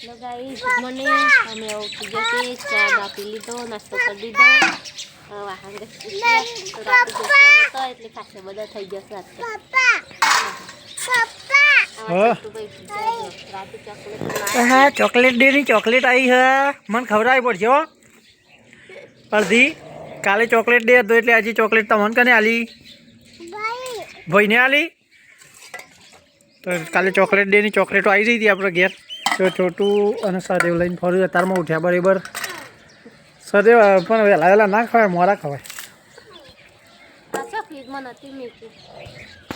Hello guys good morning. અમે ઉઠી ગયા છીએ ચા બા પી લીધો નાસ્તો કરી દીધો હવે વાહન તો રાતે હતો એટલે ખાસે બધો થઈ ગયા છે. રાતે. હા ચોકલેટ ડેની ચોકલેટ આવી હે મને ખવડાવી પડશે હો. અડધી કાલે ચોકલેટ ડે હતો એટલે આજે ચોકલેટ તમને કને આલી ભાઈને આલી તો કાલે ચોકલેટ ડેની ચોકલેટો આવી રહી હતી આપણે ઘેર. તો છોટું અને સદેવ લઈને ફર્યું અત્યારમાં ઉઠ્યા બરાબર. સદેવ પણ વહેલા વહેલા ના ખવાય મોરા ખવાય.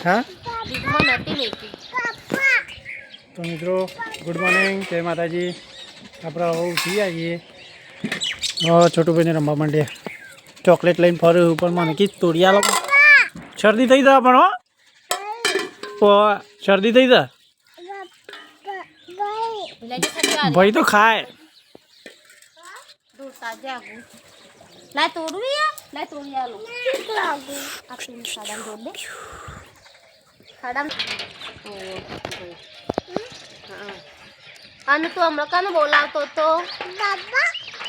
હા? તો મિત્રો ગુડ મોર્નિંગ જય માતાજી. આપણે હવે ઉઠી આવીએ છોટુભાઈને રમવા માંડીએ ચોકલેટ લઈને ફર્યું પણ મને કીધું તોડિયા લોકો શરદી થઈ જા પણ હો. શરદી થઈ જા લેજો ખાલી ભાઈ તો ખાય. લાય લાય તોડી આલો. આ જોડ દે હા. અને તું હમણાં કાને બોલાવતો તો?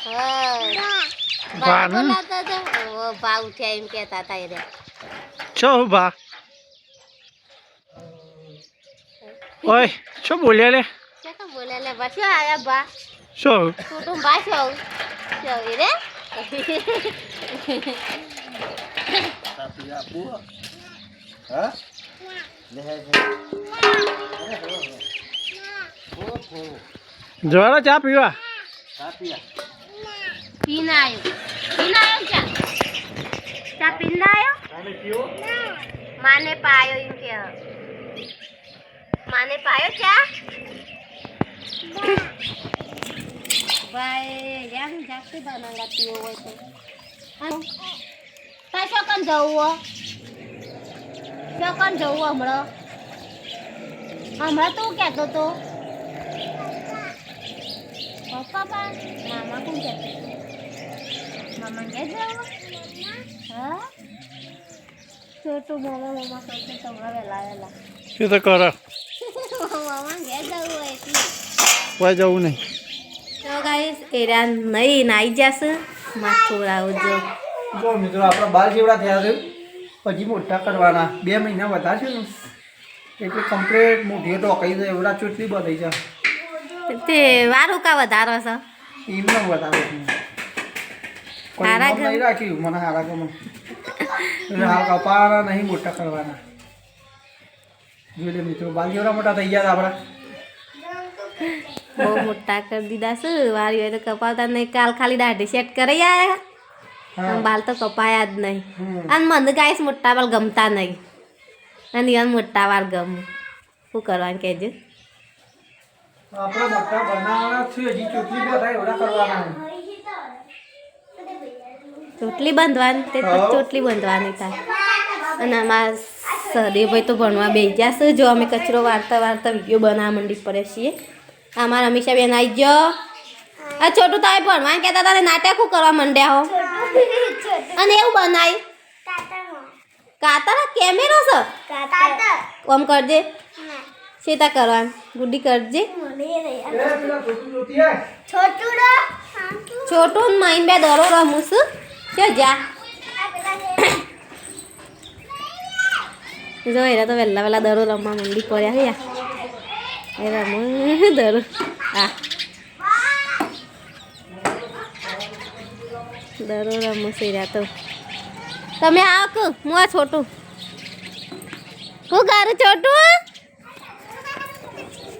હા. બા બોલાવતા હતા ઓ બા ઉઠ્યા એમ કહેતા હતા એ રે છો બા. ઓય શું બોલ્યા લે? બા શું આયા બા. શું? તું તો બા શું એ રે. જોડો ચા પીવા? પીને આવ્યો પીને આવ્યો ચા? ચા પીને આવ્યો માને પાયો એમ કે. માને પાયો ચા? ભાઈ યાર જાસ્તી બનાવવા પીવો હોય તો તાર ચોકન જવું હો ચોકન જવું હમણાં હમણાં તું કહેતો તો પપ્પા પણ મામા કોણ કહેતો મામા ઘેર જવું હા છોટું મામા મામા કરતો તમારા વહેલા વહેલા શું તો કરો મામા ઘેર જવું હોય કોઈ જવું નહીં. તો ગાઈસ એરા નહીં નાઈ જશે. માથું આવજો જો મિત્રો આપણા બાલ જેવડા થયા છે. પછી મોટા કરવાના. બે મહિના વધારશે ને. એટલે કમ્પ્લીટ મોટી કહી દે એવડા ચોટલી બધી છે. તે વારું કા વધારો છે? એમને વધારે છે. હારા નામ રાખ્યું મને હારા ગમે હાલ કપાવાના નહીં મોટા કરવાના. જોઈ લે મિત્રો બાલ જેવડા મોટા થઈ ગયા હતા આપણા. બહુ મોટા કરી દીધા શું વારી હોય તો કપાવતા નહીં. કાલ ખાલી દાઢી સેટ કરી આયા. બાલ તો કપાયા જ નહીં. અને મને ગાઈસ મોટા વાળ ગમતા નહીં. અને ઈવન મોટા વાળ ગમે. શું કરવાનું કહેજો? આપણે મોટા બનાવવાના છે હજી ચોટલી બધા એવડા કરવાના ચોટલી બાંધવાની? તે ચોટલી બાંધવાની થાય અને અમારા સદેવભાઈ તો ભણવા બેસી જશે જો અમે કચરો વાળતા વાળતા વીડિયો બનાવવા મંડી પડે છીએ. અમારા અમીષા બેન આવી જો આ છોટું તો ભણવા કહેતા તારે નાટક શું કરવા માંડ્યા હો? અને એવું બનાય. કાતર કેમેરો છે? કોમ કરજે. સીતા કરવાનું? ગુડી કરજે. છોટું માઇન માઈન બે દરો રમું છું. જો જા. જો એરા તો વહેલા વહેલા દરો રમવા મંડી પડ્યા હે એ રમ દરો હા દરો રમું છું એરા તો તમે આવો કુ હું આ છોટું હું કરું છોટું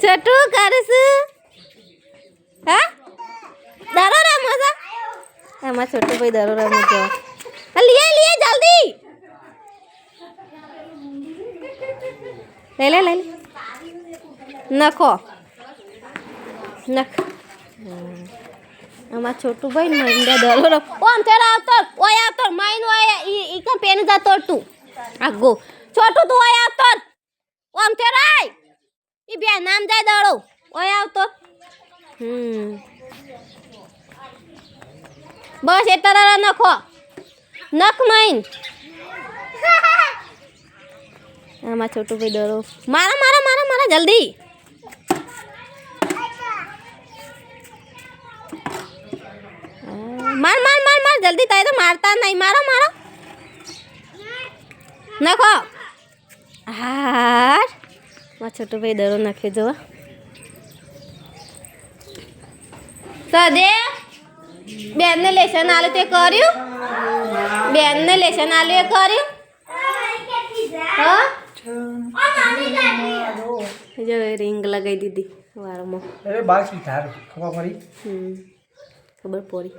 છોટું કરું હા દરો રમો છો એમાં છોટું ભાઈ દરો છો હા, લીએ લીએ જલ્દી લઈ લે લઈ લે નખો. નખ. અમાર છોટું ભાઈ ને મંડ્યા દરો રમ ઓ આમ તેરા આવતો. ઓય આવતો. માઈન આયા ઈ ઈ કા પેન જા તું. આગો. છોટું તું ઓય આવતો. ઓ આમ તેરા આય. ઈ બે નામ જાય દડો ઓય આવતો. હમ. બસ એ તરારા નખો. નખ માઈન. આમાં છોટું ભાઈ દોરો. મારા મારા મારા મારા જલ્દી. જલ્દી તારે તો મારતા નહીં. મારો મારો. નાખો. હાર. માં છોટું ભાઈ દરો નાખી જો સદેવ બેનને લેસન આલે તે કર્યું? બેનને લેસન આલે એ કર્યું? જો રિંગ લગાવી દીધી શીખાર ખબર પડી.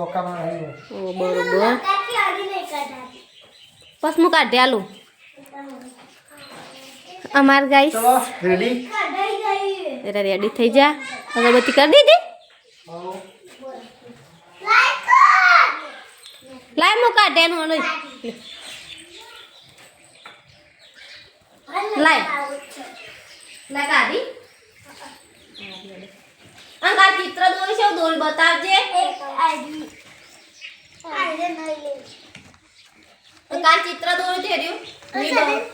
વકામાં રહી ઓ બરોબર. બસ હું કાઢી આલું. અમાર ગાઈસ ચલો રેડી એટલે રેડી થઈ જા. અગરબત્તી કરી દીધી? લાય મો કાઢે એનું લાઈ કાઢી. આ ચિત્ર દોરી છે દોરી બતાવજે કાલ ચિત્ર દોરી છે રહ્યું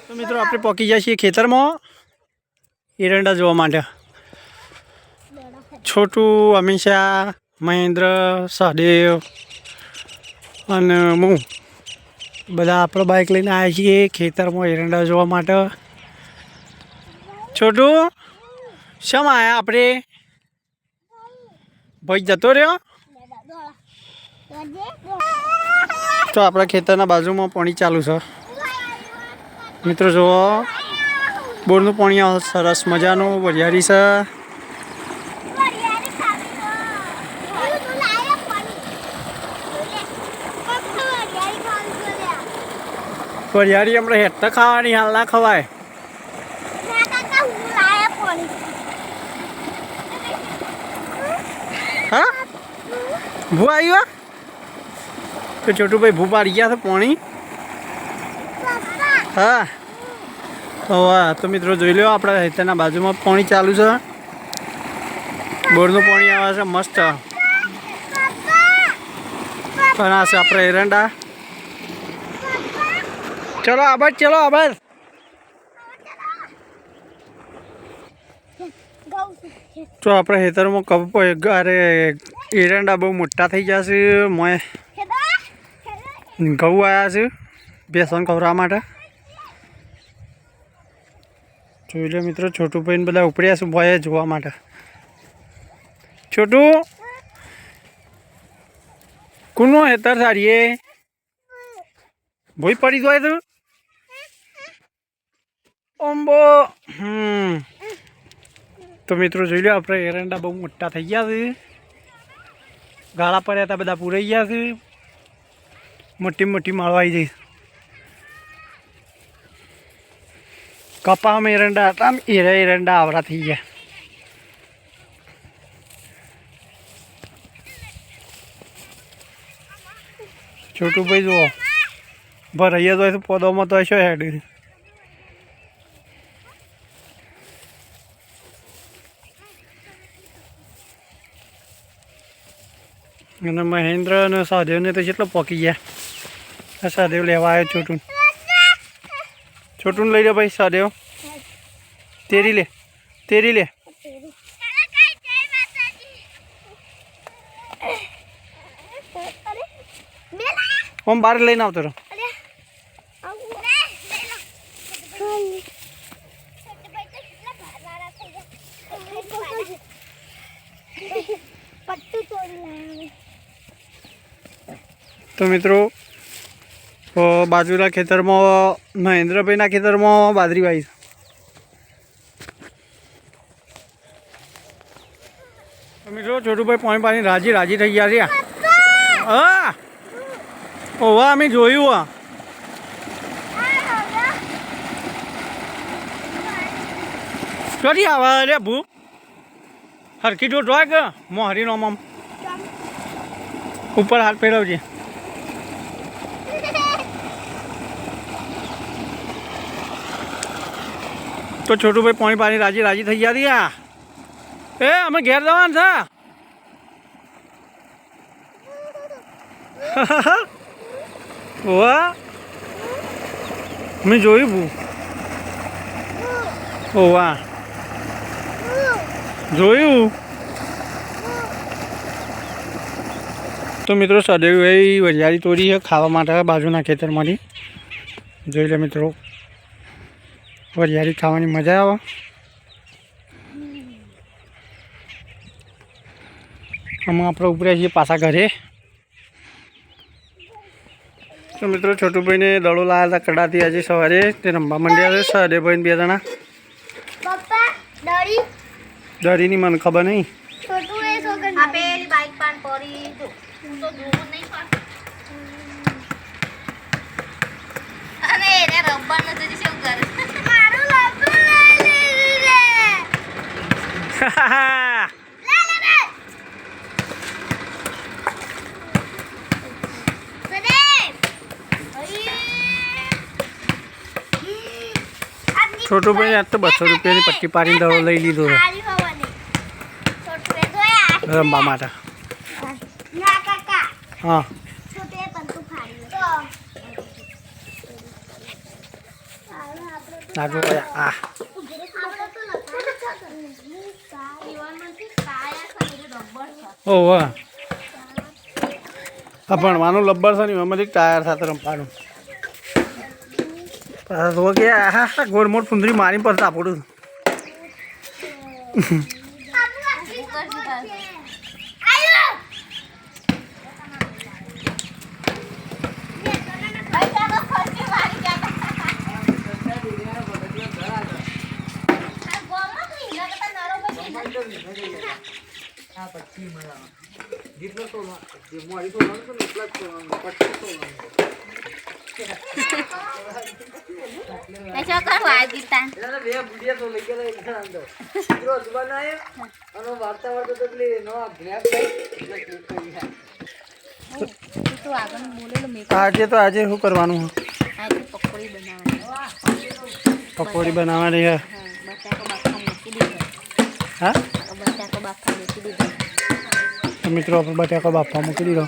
તો મિત્રો આપણે પહોંચી જાય છીએ ખેતરમાં. એરંડા જોવા માટે. છોટું અમીષા મહેન્દ્ર સહદેવ અને હું. બધા આપણે બાઇક લઈને આવ્યા છીએ ખેતરમાં એરંડા જોવા માટે. છોટું શમ આવ્યા આપણે? ભાઈ જતો રહ્યો? તો આપણા ખેતરના બાજુમાં પાણી ચાલુ છે. મિત્રો જુઓ, બોરનું પાણી સરસ મજાનું વરિયારી છે. વરિયારી આપણે હેઠ ખાવાની, હાલ ના ખવાય હા ભૂ આવ્યો તો છોટુભાઈ ભૂ પાડી ગયા છે પાણી. હા. હા, તો મિત્રો જોઈ લો આપણા હેતરના બાજુમાં પાણી ચાલુ છે. બોરનું પાણી આવે છે મસ્ત. આ છે આપણે એરંડા. ચલો, આભાર, ચલો આબાદ તો આપણે ખેતરમાં કપ અરે એરંડા બહુ મોટા થઈ ગયા છે મોય ઘઉં આવ્યા છે, બેસન ખવડાવવા માટે. જોઈ લે મિત્રો છોટુભાઈ ને બધા ઉપડ્યા છે ભાઈ જોવા માટે. છોટું, કોનું હેતર સાડીએ ભોઈ પડી જાય તું? ઓમ્બો હમ. તો મિત્રો જોઈ લો, આપણે એરંડા બહુ મોટા થઈ ગયા છે. ગાળા પડ્યા હતા, બધા પૂરાઈ ગયા છે. મોટી મોટી માળો આવી જઈ. કપામાં એરંડા હતા એરા એરંડા આવડા થઈ ગયા. છોટું ભાઈ જુઓ ભરાઈએ તો પોદોમાં તો હશે હેડ. અને મહેન્દ્ર અને સહદેવને તો કેટલો પોકી ગયા. સહદેવ લેવા આવ્યો છોટું છોટું લઈ લે ભાઈ સહદેવ તેરી લે તેરી લે. ઓમ બહાર લઈને આવતો રહો. તો મિત્રો બાજુના ખેતરમાં મહેન્દ્રભાઈના ખેતરમાં બાજરી વાવી મિત્રો છોટુભાઈ પોણી પાણી રાજી રાજી થઈ ગયા છે. હા! ઓવા અમે જોયું આ ચોરી આવે અરે ભૂ. હરકી જો જોય કે મોહરી નો આમ ઉપર હાથ ફેરવજે. તો છોટુભાઈ પાણી પાણી રાજી રાજી થઈ ગયા રહ્યા એ, અમે ઘેર જવાનું છે. મેં જોયું બુ ઓ વાહ જોયું? તો મિત્રો, સદેવભાઈ વરિયાળી તોડી છે ખાવા માટે બાજુના ખેતરમાંથી. જોઈ લે મિત્રો. વરિયાળી ખાવાની મજા આવે. આમાં આપણે ઉપર્યા છીએ પાછા ઘરે. તો મિત્રો છોટુભાઈને દડો લાવ્યા હતા કડાથી આજે સવારે. તે રમવા માંડ્યા છે. સદેવભાઈને બે જણા. દરીની મને ખબર નહીં. છોટું એ છોકર આ પેલી બાઈક પાન પડી જો હું તો જોવું નહીં પાડતી. અને એને રબરનું જોજે શું કરે મારું લપડું લઈ લીધું રે લે ભાઈ આ તો બસો રૂપિયાની પટ્ટી પાડીને દડો લઈ લીધો છોટું રમવા માટે. હા. છોટું નાગો આ આપણે તો લખાણ ઓ, વાહ. આ ભણવાનું લબ્બર છે ને એમાંથી ટાયર સાથે રમવાનું. તો કે હા હા ગોળ મોટ ફુંદરી મારી પર તાપડું આજે તો આજે શું કરવાનું પકોડી બનાવવાની પકોડી બનાવવાની છે બટાકો બાફા મૂકી દીધો હા બટાકો બાફા મૂકી દીધો. મિત્રો આપણે બટાકો બાફવા મૂકી દીધો.